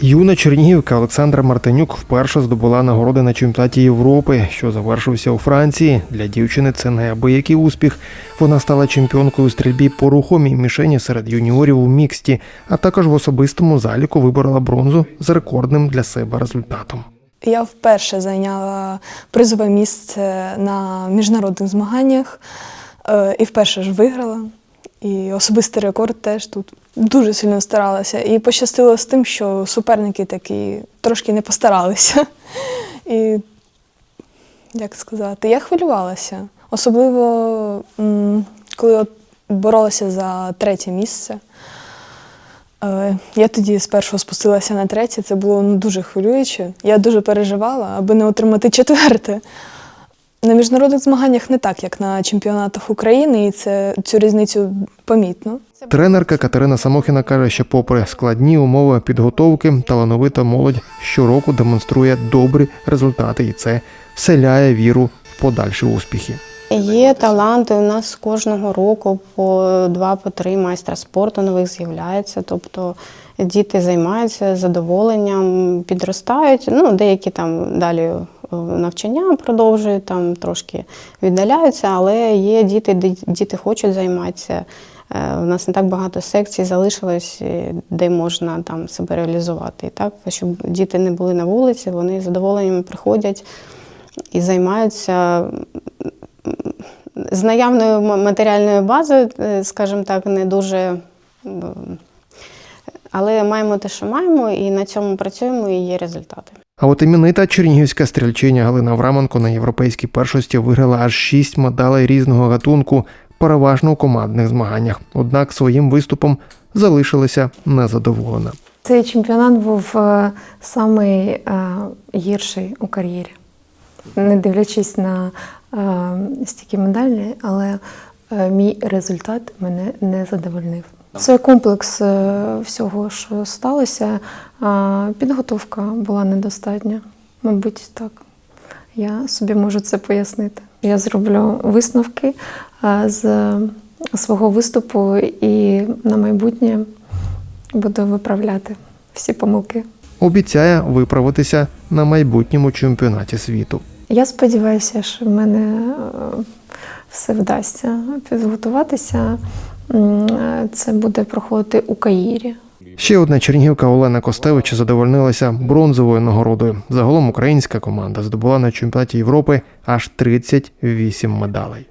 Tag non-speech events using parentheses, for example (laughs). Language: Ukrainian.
Юна Чернігівка Олександра Мартинюк вперше здобула нагороди на чемпіонаті Європи, що завершився у Франції. Для дівчини це неабиякий успіх. Вона стала чемпіонкою у стрільбі по рухомій мішені серед юніорів у міксті, а також в особистому заліку виборола бронзу з рекордним для себе результатом. Я вперше зайняла призове місце на міжнародних змаганнях е, і вперше ж виграла. І особистий рекорд теж тут дуже сильно старалася. І пощастило з тим, що суперники такі трошки не постаралися. (laughs) І як сказати, я хвилювалася. Особливо, коли от боролася за третє місце. Е, Я тоді спершу спустилася на третє, це було ну, дуже хвилююче. Я дуже переживала, аби не отримати четверте. На міжнародних змаганнях не так, як на чемпіонатах України, і це цю різницю помітно. Тренерка Катерина Самохіна каже, що, попри складні умови підготовки, талановита молодь щороку демонструє добрі результати, і це вселяє віру в подальші успіхи. Є таланти. У нас кожного року по два, по три майстра спорту нових з'являється. Тобто діти займаються задоволенням, підростають. Ну, деякі там далі навчання продовжують, там трошки віддаляються, але є діти, де діти хочуть займатися. Е, У нас не так багато секцій залишилось, е, де можна там себе реалізувати. І так, щоб діти не були на вулиці, вони з задоволенням приходять і займаються з наявною матеріальною базою, е, скажімо так, не дуже. Але маємо те, що маємо, і на цьому працюємо, і є результати. А от іменита чернігівська стрільчиня Галина Авраменко на європейській першості виграла аж шість медалей різного гатунку, переважно у командних змаганнях. Однак своїм виступом залишилася незадоволена. Цей чемпіонат був е, самий е, гірший у кар'єрі, не дивлячись на е, стільки медалей, але е, мій результат мене не задовольнив. Це комплекс е, всього, що сталося. Підготовка була недостатня, мабуть, так. Я собі можу це пояснити. Я зроблю висновки з свого виступу і на майбутнє буду виправляти всі помилки. Обіцяє виправитися на майбутньому чемпіонаті світу. Я сподіваюся, що в мене е, все вдасться підготуватися. Це буде проходити у Каїрі. Ще одна чернігівка Олена Костевич задовольнилася бронзовою нагородою. Загалом українська команда здобула на чемпіонаті Європи аж 38 медалей.